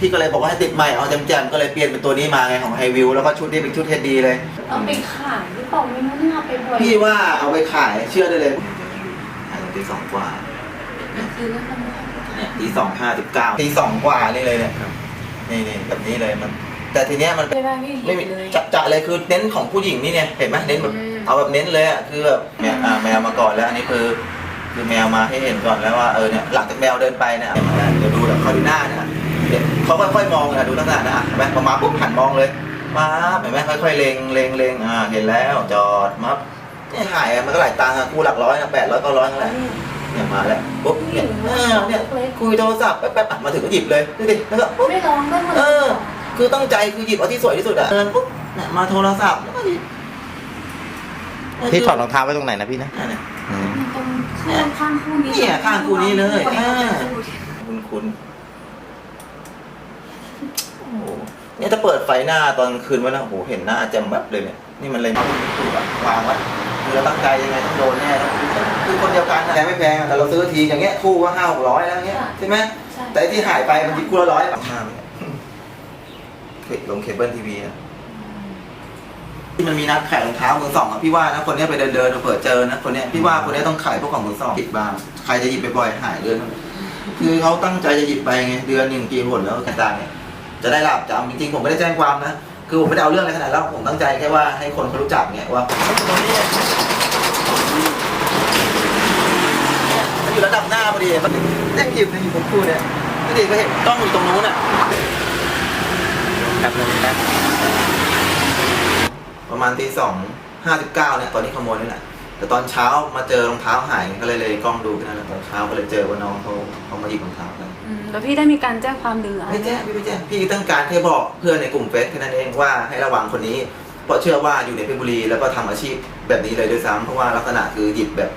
พี่ก็เลยบอกว่าให้ติดใหม่เอาแจมๆก็เลยเปลี่ยนเป็นตัวนี้มาไงของไฮวิวแล้วก็ชุดนี้เป็นชุดเฮดดีเลย เอาไปขายหรือเปล่าไม่รู้เนี่ยเอาไปบ่อยพี่ว่าเอาไปขายเชื่อได้เลยขายตอนตีสองกว่าคือแล้วมันไม่ค่อยได้เนี่ยตีสองห้าสิบเก้าตีสองกว่านี่เลยเนี่ยนี่นี่แบบนี้เลยมัน แต่ทีเนี้ยมันไม่ได้พี่ไม่เห็มีนเลย จะจะเลยคือเน้นของผู้หญิงนี่เนี่ยเห็นไหมเน้นแบบอืม เอาแบบเน้นเลยอะคือแบบแมวอ่าแมวมาก่อนแล้วอันนี้คือ คือแมวมาให้เห็นก่อนแล้วว่าเออเนี่ยหลังจากแมวเดินไปเนี่ยเดี๋ยวดูแบบเขาดูหน้านะเดี๋ยว เขาค่อยๆมองนะดูลักษณะนะอะเห็นไหมพอมาปุ๊บหันมองเลยมาเห็นไหมค่อยๆเล็งเล็งเล็งอ่าเห็นแล้วจอดมับเนี่ยหายอะมันก็หลายตังค์อะกูหลักร้อยนะแปดร้อยก็ร้อยนั่นแหละเนี่ยมาแล้วปุ๊บเนี่ยอ่าเนี่ยคุยโทรศัพท์แป๊บๆอะมาถึงก็หยิบเลยดูดิแล้วก็ปุ๊บไม่ร้องก็มันเออ คือตั้งใจคือหยิบเอาที่สวยที่สุดอะเดินปุ๊บเนี่ยมาโทรศัพท์แล้วก็หยิบพี่ถอดรองเท้าไว้ตรงไหนนะพี่นะอะเนี่ยอืมตรงข้างข้างคู่นี้เนี่ยข้างคู่นี้เลยอ่าคุณคุณ โอ้โหเนี่ยถ้าเปิดไฟหน้าตอนกลางคืนไว้นะโอ้โหเห็นหน้าแจ่มแบบเลยเนี่ยนี่มันเลยมาถูกอะวางไว้คือเราตั้งใจยังไงต้องโดนแน่นะคือคนเดียวกันนะแพงไม่แพงอะแต่เราซื้อทีอย่างเงี้ยคู่ก็ห้าหกร้อยแล้วเงี้ยใช่ไหมใช่แต่ไอ้ที่หายไปมันจิคู่ละร้อยมากลงเคเบิลทีวีอะที่มันมีนัดขายรองเท้ามือสองอะพี่ว่านะคนเนี้ยไปเดินเดินๆเผื่อเจอนะคนเนี้ยพี่ว่าคนเนี้ยต้องขายพวกของมือสองปิดบางใครจะหยิบไปบ่อยหายเดือนนึงคือเขาตั้งใจจะหยิบไปไงเดือนหนึ่งกี่หนแล้วกันตางเนี่ย จะได้รับจำจริงๆผมไม่ได้แจ้งความนะ คือผมไม่ได้เอาเรื่องอะไรขนาดนั้นแล้วผมตั้งใจแค่ว่าให้คนเขารู้จักเนี่ยว่าตรงนี้เนี่ยมันอยู่ระดับหน้าพอดีมันเล่นหยิบเนี่ยอยู่บนคู่เนี่ยพี่ดีก็เห็นกล้องอยู่ตรงนู้นอะครับนึงนะประมาณตีสองห้าสิบเก้าเนี่ยตอนนี้ขโมยนี่แหละ แต่ตอนเช้ามาเจอรองเท้าหายก็เลยเลยกล้องดูแค่นั้นแหละตอนเช้าก็เลยเจอว่าน้องเขาเขามาหยิบรองเท้าไปอืมแล้วพี่ได้มีการแจ้งความหรืออะไรไม่แจ้งพี่ไม่แจ้งพี่ต้องการแค่บอกเพื่อนในกลุ่มเฟซแค่นั้นเองว่าให้ระวังคนนี้เพราะเชื่อว่าอยู่ในเพชรบุรีแล้วก็ทำอาชีพแบบนี้เลยด้วยซ้ำเพราะว่าลักษณะคือหยิบแบบ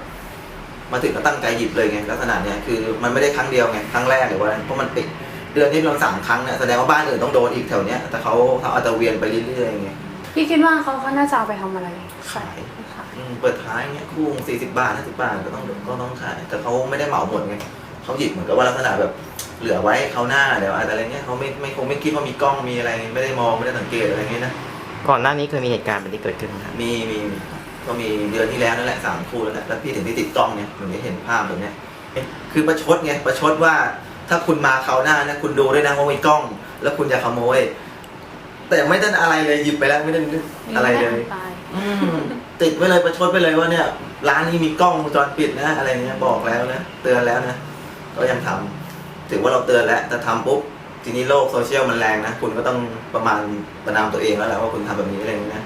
มาถึงก็ตั้งใจหยิบเลยไงลักษณะเนี้ยคือมันไม่ได้ครั้งเดียวไงครั้งแรกหรือว่าเพราะมันติดเดือนนี้เป็นสามครั้งเนี่ยแสดงว่าบ้านอื่นต้องโดนอีกแถวเนี้ยแต่เขาเขาอาจจะเวียนไปเรื่อยๆไง พี่คิดว่าเขาเขาน่าจะเอาไปทำอะไรขายขายอืมเปิดท้ายเงี้ยคู่สี่สิบบาทห้าสิบบาทก็ต้องก็ต้องขาย แต่เขาไม่ได้เหมาหมดไงเขาหยิบเหมือนกับว่าลักษณะแบบเหลือไว้เขาวหน้าเดี๋ยวอะไรเงี้ยเขาไม่ไม่คงไม่คิดว่ามีกล้องมีอะไรไม่ได้มองไม่ได้สังเกตอะไรเงี้ยนะก่อนหน้านี้เคยมีเหตุการณ์แบบนี้เกิดขึ้นไหมครับมีมีมีก็มีเดือนที่แล้วนั่นแหละสามคู่แล้วแหละแล้วพี่ถึงที่ติดกล้องเนี่ยถึงได้เห็นภาพแบบเนี้ยเอ๊ะคือประชดไงประชดว่าถ้าคุณมาเขาวหน้านะคุณดูด้วยนะว่ามีกล้อง แล้วคุณอย่าขโมย แต่ไม่ได้อะไรเลยหยิบไปแล้วไม่ได้อะไรเลยตายอืมติดไว้เลยประชดไปเลยว่าเนี่ย ร้านนี้มีกล้องวงจรปิดนะอะไรเงี้ยบอกแล้วนะเตือนแล้วนะก็ยังทำถือว่าเราเตือนแล้วแต่ทำปุ๊บทีนี้โลกโซเชียลมันแรงนะคุณก็ต้องประมาณประนามตัวเองแล้วแหละว่าคุณทำแบบนี้อะไรอย่างเงี้ยนะ